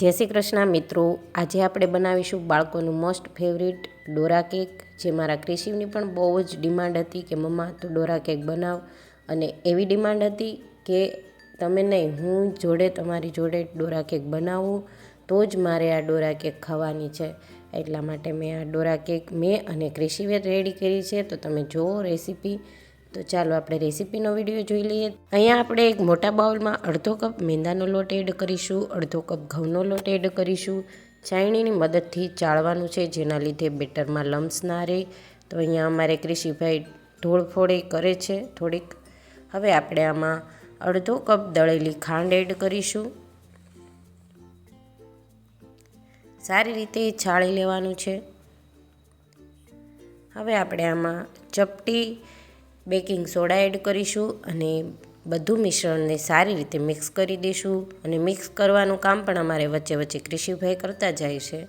જય શ્રી કૃષ્ણ મિત્રો. આજે આપણે બનાવીશું બાળકોનું મોસ્ટ ફેવરિટ ડોરા કેક, જે મારા ક્રિશિવની પણ બહુ જ ડિમાન્ડ હતી કે, મમ્મા, તું ડોરા કેક બનાવ. અને એવી ડિમાન્ડ હતી કે, તમે નહીં, હું જોડે તમારી જોડે ડોરા કેક બનાવું, તો જ મારે આ ડોરા કેક ખાવાની છે. એટલા માટે મેં આ ડોરા કેક મેં અને ક્રિશિવે રેડી કરી છે. તો તમે જુઓ રેસીપી તો ચાલો આપણે રેસીપીનો વીડિયો જોઈ લઈએ. અહીંયા આપણે એક મોટા બાઉલમાં અડધો કપ મેંદાનો લોટ એડ કરીશું, અડધો કપ ઘઉંનો લોટ એડ કરીશું. ચાયણીની મદદથી ચાળવાનું છે, જેના લીધે બેટરમાં લમ્સ ના રહે. તો અહીંયા અમારે કૃષિભાઈ ઢોળફોડે કરે છે થોડીક. હવે આપણે આમાં અડધો કપ દળેલી ખાંડ એડ કરીશું. સારી રીતે છાળી લેવાનું છે. હવે આપણે આમાં ચપટી બેકિંગ સોડા એડ કરીશું અને બધું મિશ્રણને સારી રીતે મિક્સ કરી દઈશું અને મિક્સ કરવાનું કામ પણ અમારે વચ્ચે વચ્ચે કૃષિભાઈ કરતા જાય છે.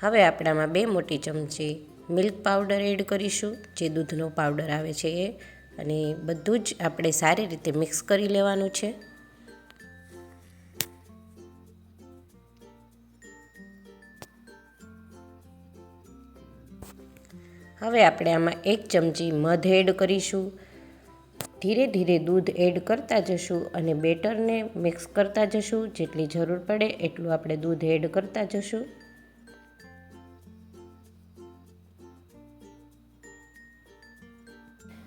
હવે આપણામાં બે મોટી ચમચી મિલ્ક પાવડર એડ કરીશું, જે દૂધનો પાવડર આવે છે એ, અને બધું જ આપણે સારી રીતે મિક્સ કરી લેવાનું છે. હવે આપણે આમાં એક ચમચી મધ એડ કરીશું. ધીરે ધીરે દૂધ એડ કરતા જશું અને બેટરને મિક્સ કરતા જશું. જેટલી જરૂર પડે એટલું આપણે દૂધ એડ કરતા જશું.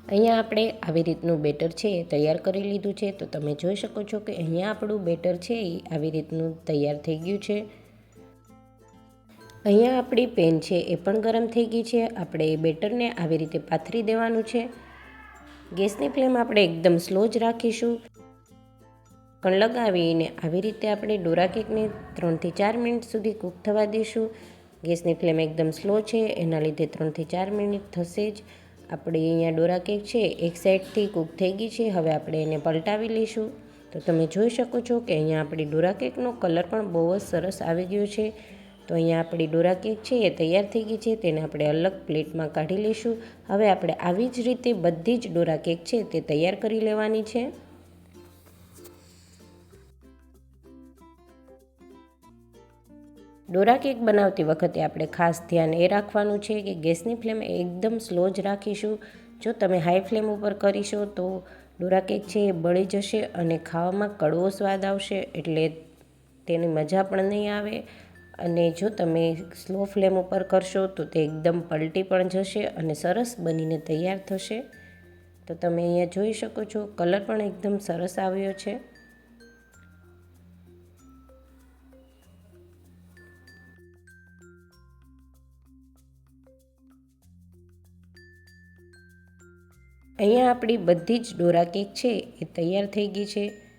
અહીંયા આપણે આવી રીતનું બેટર છે એ તૈયાર કરી લીધું છે. તો તમે જોઈ શકો છો કે અહીંયા આપણું બેટર છે એ આવી રીતનું તૈયાર થઈ ગયું છે. અહીંયા આપણી પેન છે એ પણ ગરમ થઈ ગઈ છે. આપણે એ બેટરને આવી રીતે પાથરી દેવાનું છે. ગેસની ફ્લેમ આપણે એકદમ સ્લો જ રાખીશું. કણ લગાવીને આવી રીતે આપણે ડોરા કેકને ત્રણથી ચાર મિનિટ સુધી કૂક થવા દઈશું. ગેસની ફ્લેમ એકદમ સ્લો છે, એના લીધે ત્રણથી ચાર મિનિટ થશે જ. આપણે અહીંયા ડોરા કેક છે, એક સાઈડથી કૂક થઈ ગઈ છે, હવે આપણે એને પલટાવી લઈશું. તો તમે જોઈ શકો છો કે અહીંયા આપણી ડોરા કેકનો કલર પણ બહુ જ સરસ આવી ગયો છે. તો અહીંયા આપણી ડોરા કેક છે, એ તૈયાર થઈ ગઈ છે, તેને આપણે અલગ પ્લેટમાં કાઢી લઈશું. હવે આપણે આવી જ રીતે બધી જ ડોરા કેક છે, તે તૈયાર કરી લેવાની છે. ડોરા કેક બનાવતી વખતે આપણે ખાસ ધ્યાન એ રાખવાનું છે કે ગેસની ફ્લેમ એકદમ સ્લો જ રાખીશું. જો તમે હાઈ ફ્લેમ ઉપર કરીશો તો ડોરા કેક છે, એ બળી જશે અને ખાવામાં કડવો સ્વાદ આવશે એટલે તેની મજા પણ નહીં આવે. અને જો તમે સ્લો ફ્લેમ ઉપર કરશો તો તે એકદમ પલટી પણ જશે અને સરસ બનીને તૈયાર થશે. તો તમે અહીંયા જોઈ શકો છો, કલર પણ એકદમ સરસ આવ્યો છે. અહીંયા આપણી બધી જ ડોરા કેક છે એ તૈયાર થઈ ગઈ છે.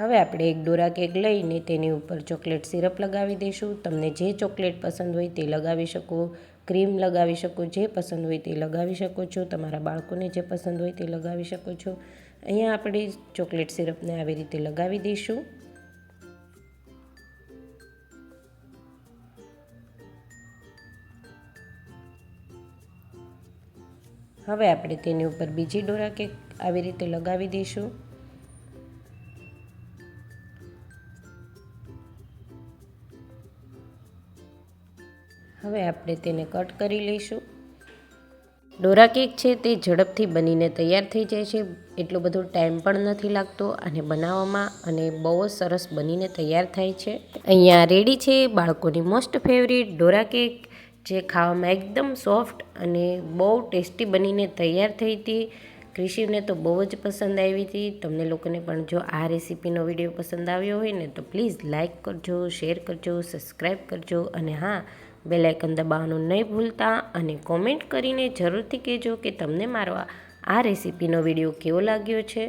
હવે આપણે એક ડોરા કેક લઈને તેની ઉપર ચોકલેટ સિરપ લગાવી દઈશું. તમને જે ચોકલેટ પસંદ હોય તે લગાવી શકો, ક્રીમ લગાવી શકો, જે પસંદ હોય તે લગાવી શકો છો, તમારા બાળકોને જે પસંદ હોય તે લગાવી શકો છો. અહીંયા આપણે ચોકલેટ સિરપને આવી રીતે લગાવી દઈશું. હવે આપણે તેની ઉપર બીજી ડોરા કેક આવી રીતે લગાવી દઈશું. હવે આપણે તેને કટ કરી લઈશું. ડોરા કેક છે તે ઝડપથી બનીને તૈયાર થઈ જાય છે. એટલો બધો ટાઈમ પણ નથી લાગતો અને બનાવવામાં અને બહુ સરસ બનીને તૈયાર થાય છે. અહીંયા રેડી છે બાળકોની મોસ્ટ ફેવરિટ ડોરા કેક, જે ખાવામાં એકદમ સોફ્ટ અને બહુ ટેસ્ટી બનીને તૈયાર થઈ હતી. ક્રિશિવને તો બહુ જ પસંદ આવી હતી. તમને લોકોને પણ જો આ રેસીપીનો વીડિયો પસંદ આવ્યો હોય ને, તો પ્લીઝ લાઇક કરજો, શેર કરજો સબસ્ક્રાઈબ કરજો અને હા બેલાઇકન દબાવવાનું નહીં ભૂલતા અને કોમેન્ટ કરીને જરૂરથી કહેજો કે તમને મારો આ રેસીપીનો વીડિયો કેવો લાગ્યો છે.